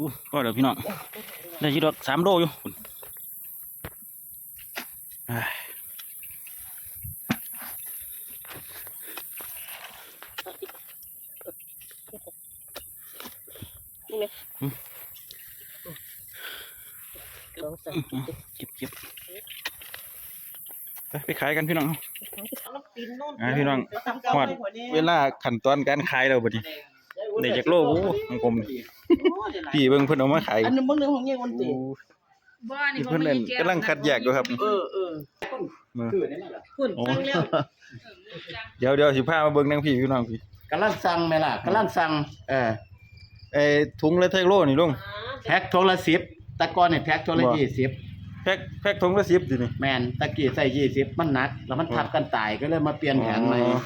อู้ก็เดี๋ยวพี่น้องได้อยี่ดอกสามโลอยู่พุ่นอ้ายลองสั่งเก็บเก็บไปไปขายกันพี่น้องอ่าพี่น้องฮอดเวลาขั้นตอนการขายแล้วบัดนี้ได้จากโลโอ้ของผม นี่พี่เบิ่งเพิ่นเอามาขายอันนึงบางนึงของเงี้ยคนตีโอ้นี่เพิ่นเล่นกำลังคัดแยกอยู่ครับ เออเออมือคุณโอ้ ตั้งแล้วเดี๋ยวเดี๋ยวสิพามาเบิ่งนางพี่พี่น้องพี่กำลังสั่งไหมล่ะกำลังสั่งเออไอ้ถุงละเท่าโลนี่ลุง แพ็คทงละสิบตะกอนเนี่ยแพ็คทงละบ่ ยี่สิบแพ็คแพ็คถุงละ10ดินี่ แมนตะกี้ใส่ยี่สิบมันหนัก แล้วมันทับกันตายก็เลยมาเปลี่ยนแผนใหม่อ๋อ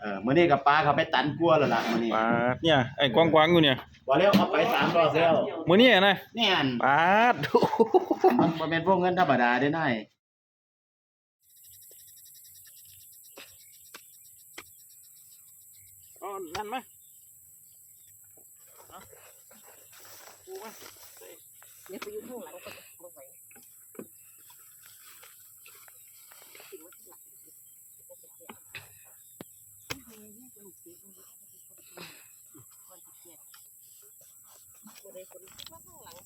เออมื้อนี้กับป้าเขาไปตันกลัวแล้วล่ะมื้อนี้ ปาดเนี่ยไอ้กวางๆอยู่เนี่ย บ่เร็วเอาไปสามรอบแล้วมื้อนี้นะเนี่ยอันปาดมันบ่แม่นพวกเงินธรรมดาเด้นายอ๋อนั่นมาเอาปูมาเนี่ยไปอยู่ข้างหลังก็บ่ไหวเศร้าล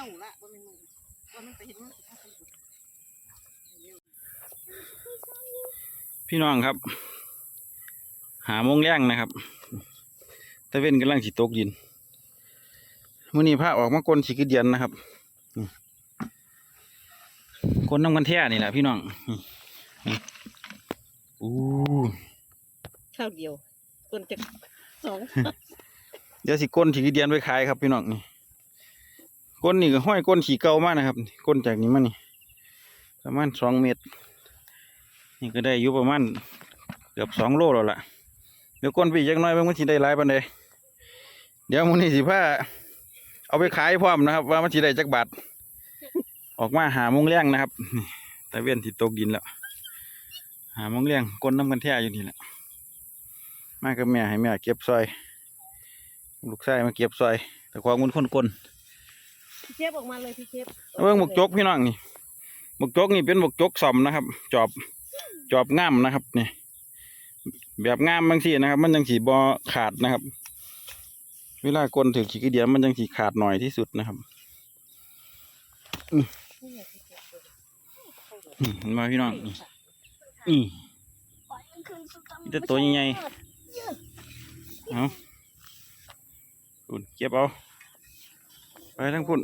ะบ่แม่นมึงว่ามันไปเห็นมันสิพาไปอยู่พี่น้องครับ หาโมงแรงนะครับตะเว้นกำลังสิตกดินมื้อนี้พาออกมากลสิกระเดียนนะครับนี่กลน้ำกันแท้นี่แหละพี่น้องนี่นี่อู้ข้าวเดียวต้นจะสองเดี๋ยวสิก้นสีเดียนไว้ขายครับพี่น้องนี่ ก้นนี่ก็ห้อยก้นสีเก่ามากนะครับ ก้นจากนี้มานี่ ประมาณสองเมตร นี่ก็ได้อยู่ประมาณเกือบสองโลแล้วล่ะ เดี๋ยวก้นปีกจักหน้อยเบิ่งมันสิได้หลายปานใดเดี๋ยวมื้อนี้สิพาเอาไปขายพร้อมนะครับ ว่ามันสิได้จักบาทออกมาหามงแรงนะครับนี่ตะเวียนที่ตกดินแล้ว หามงแรงก้นน้ำกันแท้อยู่นี่แหละมากับแม่ให้แม่เก็บซอย ลูกชายมาเก็บซอย แต่ความมุนคนกล พี่เชฟออกมาเลยพี่เชฟเบิ่งบกจกพี่น้องนี่บกจกนี่เป็นบกจกสอมนะครับ จอบจอบง่ามนะครับนี่แบบง่ามบางทีนะครับ มันยังสีบอขาดนะครับ เวลากลถือขี้กเดียมันยังสีขาดหน่อยที่สุดนะครับมาพี่น้องนี่นี่มีแต่ตัวใหญ่ๆเอาพุ่นเก็บเอา ไปทั้งพุ่น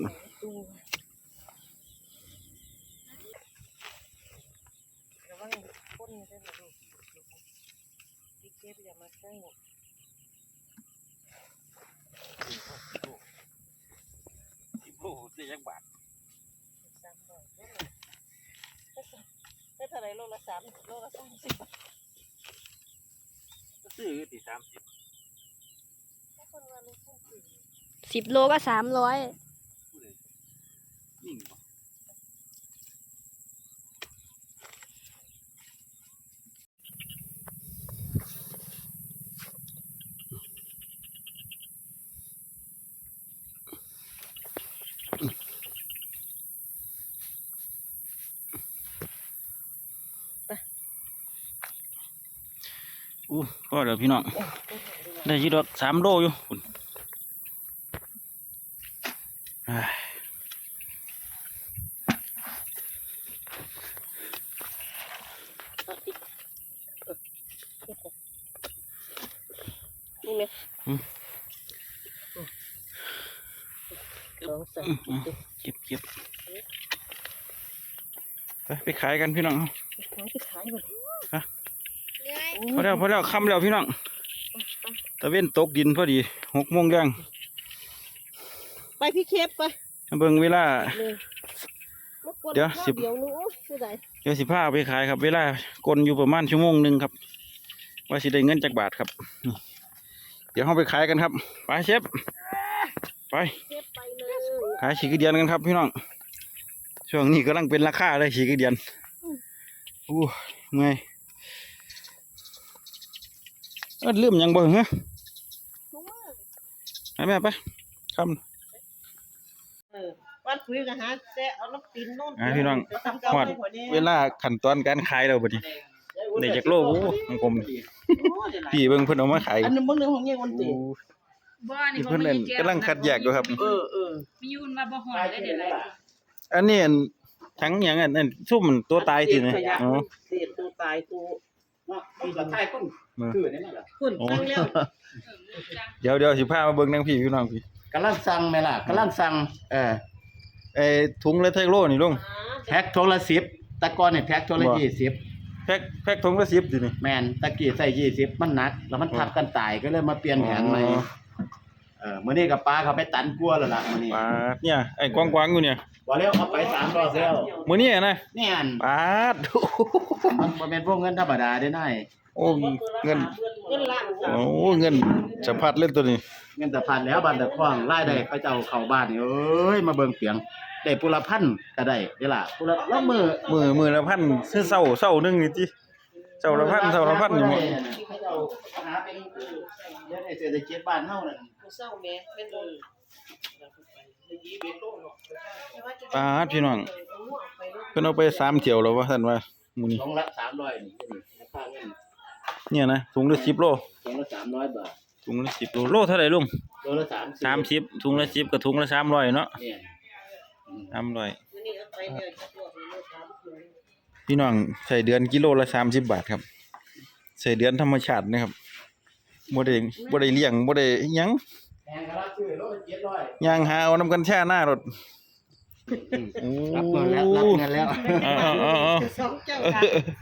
ระวังก้นได้นะลูกพี่เชฟอย่ามาใกล้โอ้ได้ยังบาทได้เท่าไรโลละสามโลละสามสิบซื้อตีสามสิบถ้าคนว่าลูกคนสี่สิบโลก็สามร้อย นิ่งบ่อู้ก็เดี๋ยวพี่น้องได้อยี่ดอกสามโลอยู่พุ่นอ้าย นี่ไหมลองสั่ง เก็บเก็บไปไปขายกันพี่น้องขายไปขายหมดพอแล้วพอแล้วค่ำแล้วพี่น้องตะเว้นตกดินพอดีหกโมงแรงไปพี่เคฟไปเบิ่งเวลานี่มากวนเดี๋ยวข้าสิบเดี๋ยวหนู้ผู้ใดเดี๋ยวสิพาเอาไปขายครับ เวลากลอยู่ประมาณชั่วโมงหนึ่งครับ ว่าสิได้เงินจากบาทครับนี่เดี๋ยวเราไปขายกันครับ ไปเชฟไปเคฟไปเลย ขายฉีกระเดียนกันครับพี่น้อง ช่วงนี้กำลังเป็นราคาเลยฉีกระเดียนอู้เมื่อยเอิ้นลืมหยังบ่เหรอถุงมือไปแม่ไปคเออวันคุยกันหาแซะเอาน้ำตีนโน่นำอะพี่น้องจะทำเก่าหอดไปกว่านี้เวลาขั้นตอนการขายแล้วบัดนี้ได้จากโลโอ้ของผมนี่โอ้เดี๋ยวหลายพี่เบิ่งเพิ่นเอามาขายอันนึงเบางหนึ่งของเงี้ยวันตี โอ้บ่นี่ที่บ่เพิ่นเล่นกำลังคัดแยกอยู่ครับ เออเออมียุ่นมาบ่ฮอดได้เดี๋ยวไรอันนี้อันทั้งหยังอันนั้นซุ่มมันตัวตายสิเนี่ยขยะอ๋อ เศษตัวตายตัวเนาะมันก็ใช่คนคือนี่นั่นแหละคุณโอ้ ตั้งแล้วเดี๋ยวเดี๋ยวสิพามาเบิ่งนางพี่พี่น้องพี่กำลังสั่งไหมล่ะกำลังสั่งเออไอ้ถุงละเท่าโลนี่ลุง แพ็คทงละสิบตะกอนเนี่ยแพ็คทงละบ่ ยี่สิบแพ็คแพ็คถุงละ10สินี่ แมนตะกี้ใส่ยี่สิบมันหนัก แล้วมันทับกันตายก็เลยมาเปลี่ยนแผนใหม่อ๋อเออมื้อนี้กับป้าเขาไปตันกลัวแล้วล่ะมื้อนี้ปาดเนี่ยไอ้กวางๆอยู่เนี่ยบ่แล้วเอาไปสามรอบแล้วมื้อนี้อะนะเนี่ยอันปาดมันบ่แม่นพวกเงินธรรมดาเด้นายโอ้เงินเงินล้านโอ้เงินสะพัดเล่นตัวนี้เงินแต่พันแล้วบันแต่คว้างรายได้เขาเจ้าเข้าบ้านนี่เอ้ยมาเบิ่งเปียงได้ปุละพันก็ได้เด้ล่ะปุละละมื้อมือมือละพันซื้อเศร้าเศร้าหนึงนี่ติเศร้าละพันเศร้าละพันนี่หมด เขาเจ้าหาเป็นเดี๋ยวในเศรษฐกิจบ้านเฮานั่น ผู้เศร้าแม่เป็นเออปาดพี่น้องเพิ่นเอาไปสามเที่ยวแล้วว่าซั่นว่ามื้อนี้ลงละ300นี่นี่ราคาเงินเนี่ยนะถุงละ10โลลงละ300บาทถุงละ10โลโลเท่าไหร่ลุงโลละ30 30ถุงละ10กับถุงละ300เนาะเนี่ยอืม300นี่เอาไปเนี่ยจะตัวไปเลยครับพี่น้องใส่เดือนกิโลละ30บาทครับ ใส่เดือนธรรมชาตินะครับ บ่ได้บ่ได้เลี้ยงบ่ได้อิหยังแพงก็รับซื้อโลละ700ย่างหาเอาน้ำกันแช่หน้ารถรับเงินแล้วรับเงินแล้วอ๋ออ๋ออ๋อสองเจ้า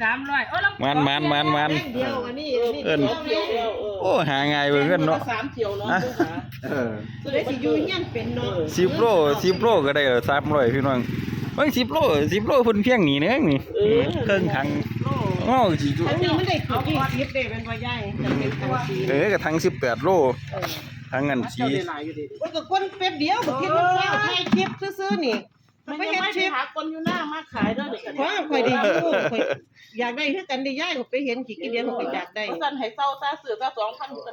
สามร้อยโอ้แล้วมันมันมันมันแป้งเดียวอันนี้นี่เอิ้นเดียวเดียวเออโอ้หาง่ายเบิ่งกันเนาะสามเที่ยวเนาะอะผู้หาเออสุดได้สิอยู่เงี้ยเป็นเนาะสิบโลสิบโลก็ได้สามร้อยพี่น้อง เบิ่งสิบโลสิบโลเพิ่นเพียงนี่เนึงนี่เครื่องถังโอ้สิอันนี้มันได้คือยี่สิบเด้เป็นว่าใหญ่จะเป็นทางสีเออก็ถัง18โลถังอันสีมันก็คนเป็ดเดียวบ่คิดว่าเจ้าให้คลิปซื่อๆนี่ มันไปเฮ็ดคลิปหาคนอยู่หน้ามาขายเด้อเด็กเพราะข่อยได้อยู่ข่อยอยากได้คือกันได้ย้ายก็ไปเห็นขี้เกียจก็อยากได้เพราะสันให้เศร้าซาเสือซาสองพันกัน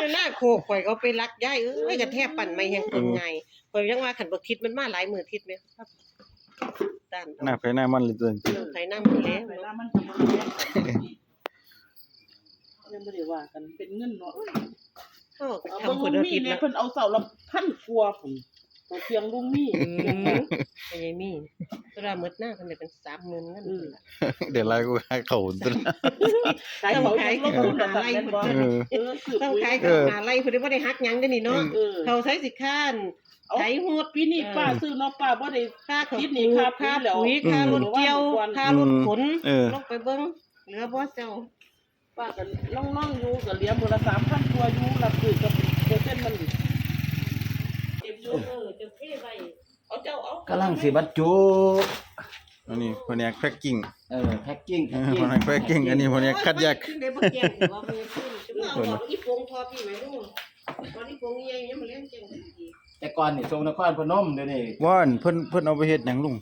เวลาโคกข่อยก็ไปรักย้ายเอ้ยก็แทบปั่นไม่แห่งคนไงข่อยยังว่าขันบ่ทิศมันมาหลายมื้อทิศแม่ครับด้านหน้าไปหน้ามันเลยตัวนี้ไถน้ำมันแล้วเวลาเนาะมันจะมายังไม่ได้ว่ากันเป็นเงินเนาะเฮาก็เอาทำเบิ่งคนลุละงมีทิศเนี่ยนะเพิ่นเอาเสาละพันกว่าพุ่น ตัวเพียงลุงมีอืมไอ้มีเวลาหมดหน้าเพิ่นได้เป็น30,000เงินเดี๋ยวไล่กูหาเขาตัวนั้นขายเขาอย่างลงทุนละไรบ่เออเออสืบต้องปุ๋ยขายข้าวหาไรเพิ่นได้บ่ได้ฮักหยังเด้อนี่เนาะเออเขาใช้สิค้านไถโหดปีนี้ป้าซื้อเนาะป้าบ่ได้ ค่าเขาทิศนี่ค่าค่าปุ๋ปุ๋ยยแล้วค่ารถเกี่ยวอืมค่ารถขนเออ ลงไปเบิ่งเหลือบ่เจ้าป้าก็น้องๆอยู่ก็เหลี้ยงมื้อละ3,000กว่าอยู่รับซื้อกับเปอร์เซ็นต์มัน ดิเก็บอยู่เออจะเทไว้เอาเจ้าเอากำลังสิบรรจุอันนี้แผนกแพ็คกิ้งเออแพ็คกิ้งเออแผนกแพ็คกิ้งอันนี้แผนกคัดแยกได้บ่แก่ถือว่ามีขึ้นจะเอาบอกอีโปงทอพี่ไว้ดูตอนนี้โปงใหญ่ยังมาเลี้ยงจังดีแต่ก่อนนี่ส่งนครพนมเดี๋ยวนี้ว่านเพิ่นเพิ่นเอาไปเฮ็ดหยังลุง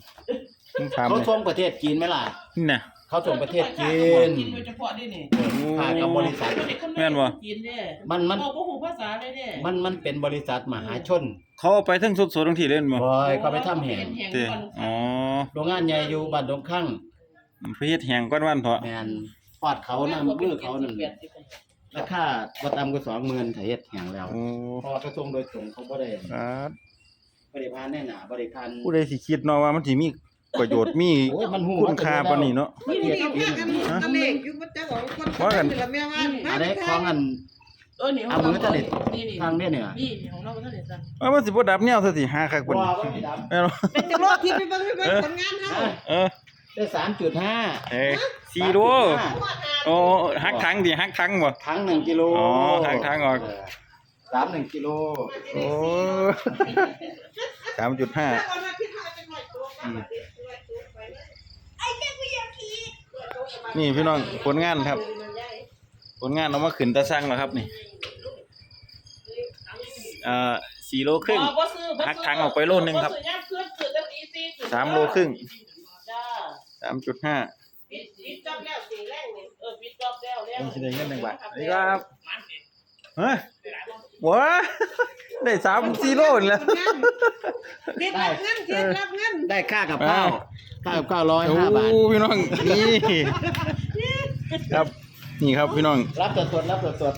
มึงถามเขาเลยส่งประเทศจีนไหมล่ะ นี่น่ะเขาส่งประเทศจีน จีนโดยเฉพาะนี่นี่ค่ากับบริษัท แม่นบ่ จีนเด้มันมัน บอกบ่ฮู้ภาษาเลยเด้มันมันเป็นบริษัทมหาชนเขาเอาไปทั้งสดๆทั้งที่เล่นบ่บอยเขาไปทำแหงเด้อ๋อโรงงานใหญ่อยู่บ้านดงข้างไปเฮ็ดแหงก้อนวันเถาะแมนปอดเขานั่นมือเขานั่นราคาบ่ต่ำกว่า20,000ถ้าเฮ็ดแหงแล้ว โอ้เพอเขาส่งโดยตรงเขาบ่ได้อาดบ่ได้ผ่านแน่หนาบ่ได้ผ่านผู้ใดสิคิดเนาะว่ามันสิมี ประโยชน์มีโอ้ยมันหูคุณค่าปานนี้เนาะประเทศจีนตะเลขอยู่บ่จักของคนว่ากันละแม่ว่าอันนี้ของอัน เออนี่เอามือทะเลนี่นี่ทางเนี่ยเนี่ยนี่ของเราทะเลสั่งว่ามันสิบ่ดับแนวซะสิหาคักบ่เพิ่นว่าไม่ดำแม่นบ่เป็นจะโลดที่ไปเบิ่งไปเบิ่งผลงานเฮาเออได้3.5เอ้ย4โลโอ้หักถังดิหักถังบ่ถัง1กิโลอ๋อถังถังออก เสามหนึ่งกิโลโอ้สามจุดห้านี่ พี่น้องผลงานครับ ผลงานเอามาขึ้นตะสั่งแล้วครับนี่อ่าสี่โลครึ่งบ่บ่ซื้อบ่ซื้หักถังออกไปโลนึงครับซื้อย่ำซื้อซื้อจังอีซี่ซื้อสามโลครึ่งจ้าสามจุดห้าปิดปิดจอบแล้วสีแรงนี่เออปิดจอบแล้วแล้วนี่สิได้เงินหนึ่งบาทสวัสดีครับเฮ้ยว้าได้สามสี่โลนี่แหล้วเด็ดรับเงินเด็ดรับเงินได้ค่ากับข้าว อ่าค่ากับข้าวร้อยโอ้ห้าบาทพี่น้องนี่ครับนี่ครับพี่น้องรับสดสดๆรับสดสด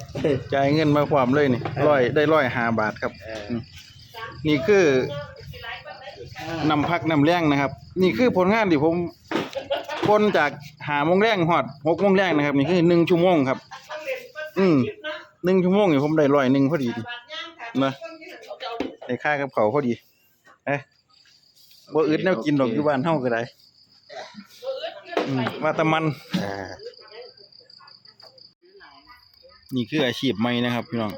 จ่ายเงินมาความเลยนี่ร้อยได้ร้อยห้าบาทครับๆเออนี่คือนำพักนำแรงนะครับ นี่คือผลงานที่ผมคนจากหาโมงแรงหอดหกโมงแรงนะครับ นี่คือหนึ่งชั่วโมงครับ อืมหนึ่งชั่วโมงนี่ผมได้ร้อยหนึ่งพอดีมาได้ค่ากับเขาวพอดีเอ๊ะบ่อึดแนวกินดอกอยู่บ้านเฮาก็ได้อืม ว่าแต่มันอ่านี่คืออาชีพใหม่นะครับพี่น้อง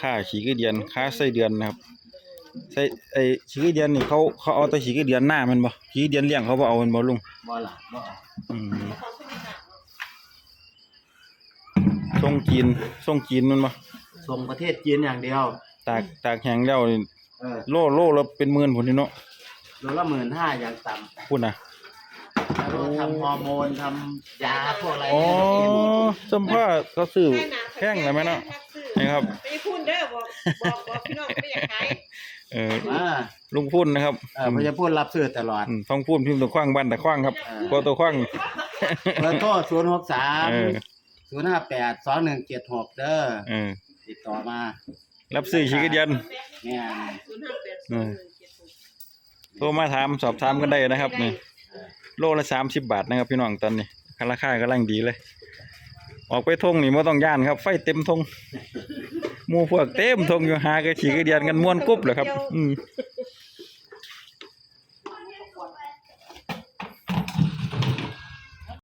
ค่าขี้กระเดียนค่าไส้เดือนนะครับใส่ไอ้ขี้กระเดียนนี่เขาเขาเอาแต่ขี้กระเดียนหน้ามันบ่ขี้กระเดียนเลี้ยงเขาบ่เอามันบ่ลุงบ่หล่ะบ่เอาอืมส่งจีนส่งจีนมันบ่ส่งประเทศจีนอย่างเดียวตากตากแห้งแล้วนี่เออโลโลละเป็นหมื่นพุ่นนี่เนาะโลละหมื่นห้าอย่างต่พุ่นน่ะำแล้วก็ทำฮอร์โมนทำยาพวกอะไรอ๋อเนี่ยสัมภาษณ์เขาซื้อแพงแล้วแม่เนาะนี่ครับไปพูดเด้อบอกบอกบอกพี่น้องไม่อยากขายเอออ่าลุงพุ่นนะครับเออพญาพูดรับซื้อตลอดอืมฟังพุ่นพิมพ์ตะขว้างบ้านตะขว้างครับอ่าก็ตะขว้างเบอร์โทรศูนย์หกสามเออศูนย์ห้าแปดสองหนึ่งเจ็ดหกเด้อเออติดต่อมา รับซื้อขี้กระเดียนเนี่ยเออโทรมาถามสอบถามกันได้นะครับนี่ โลละสามสิบบาทนะครับพี่น้องตอนนี้ราคากำลังดีเลย ออกไปทงนี่ไม่ต้องย่านครับ ไฟเต็มทงหมู่พวกเต็มทงอยู่หากระฉีกระเดียนกันม่วนกุ๊บเลยครับ อืมเ